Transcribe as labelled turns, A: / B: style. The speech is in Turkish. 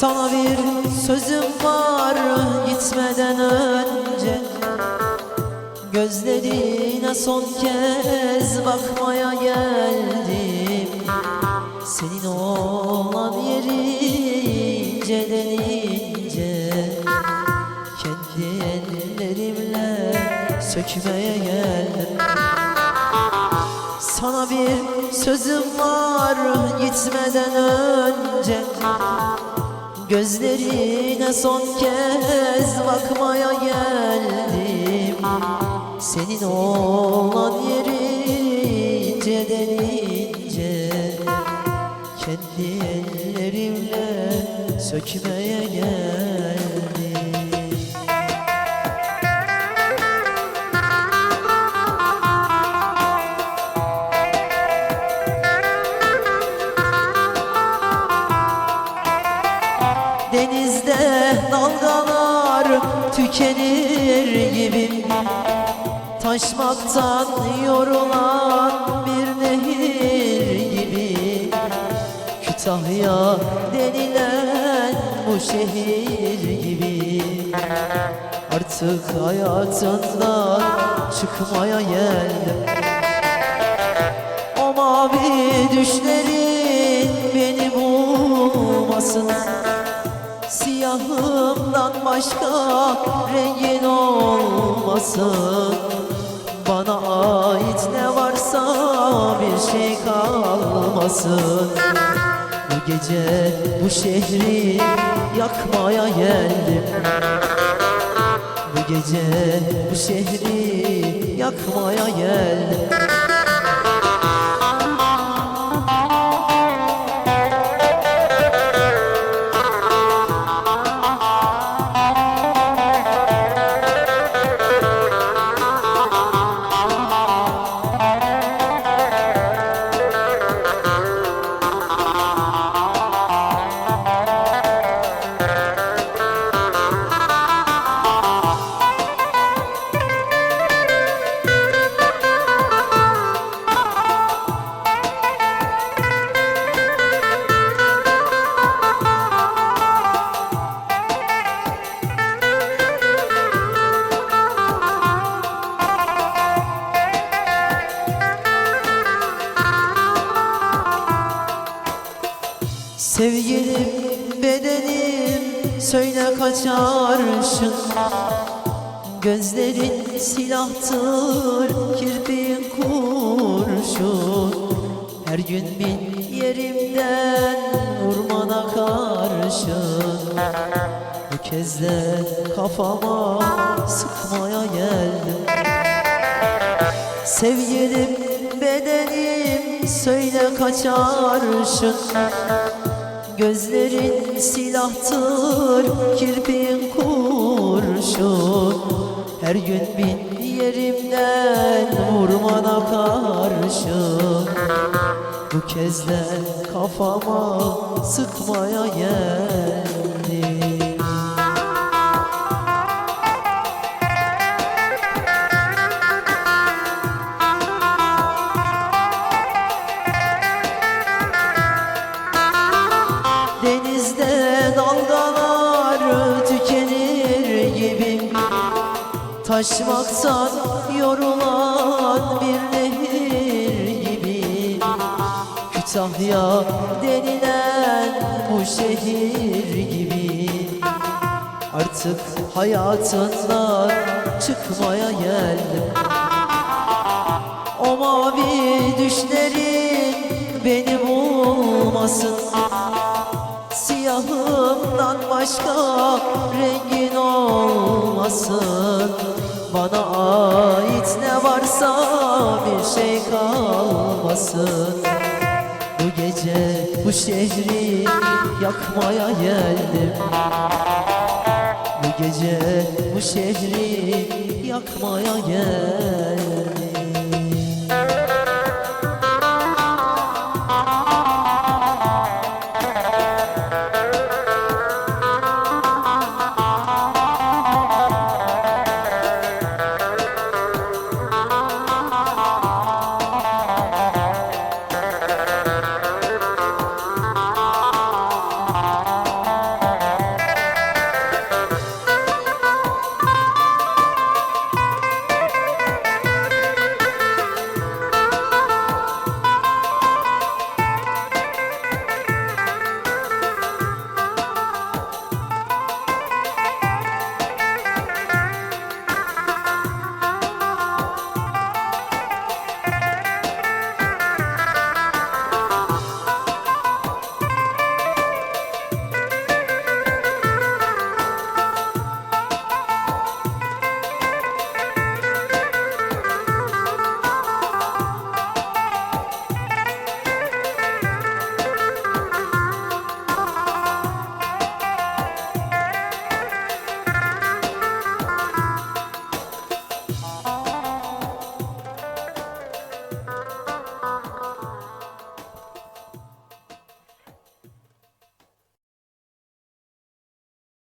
A: Sana bir sözüm var gitmeden önce. Gözlerine son kez bakmaya geldim. Senin olan yeri inceden ince Kendi ellerimle sökmeye geldim. Sana bir sözüm var gitmeden önce Gözlerine son kez bakmaya geldim. Senin olan yeri inceden ince Kendi ellerimle sökmeye geldim tükenir gibi. Taşmaktan yorulan bir nehir gibi. Kütahya denilen bu şehir gibi. Artık hayatından çıkmaya geldim O mavi düşlerin beni bulmasın Siyahımdan başka rengin olmasın. Bana ait ne varsa bir şey kalmasın. Bu gece bu şehri yakmaya geldim. Bu gece bu şehri yakmaya geldim Sevgilim bedenim söyle kaçarsın Gözlerin silahtır kirpiğin kurşun. Her gün bin yerimden vurmana karşın. Bu kez de kafama sıkmaya geldim. Sevgilim bedenim söyle kaçarsın Gözlerin silahtır kirpiğin kurşun Her gün bin yerimden vurmana karşın Bu kez de kafama sıkmaya geldim Taşmaktan yorulan bir nehir gibi Kütahya denilen bu şehir gibi Artık hayatından çıkmaya geldim O mavi düşlerin beni bulmasın. Siyahımdan başka rengin olmasın Bana ait ne varsa bir şey kalmasın. Bu gece bu şehri yakmaya geldim. Bu gece bu şehri yakmaya geldim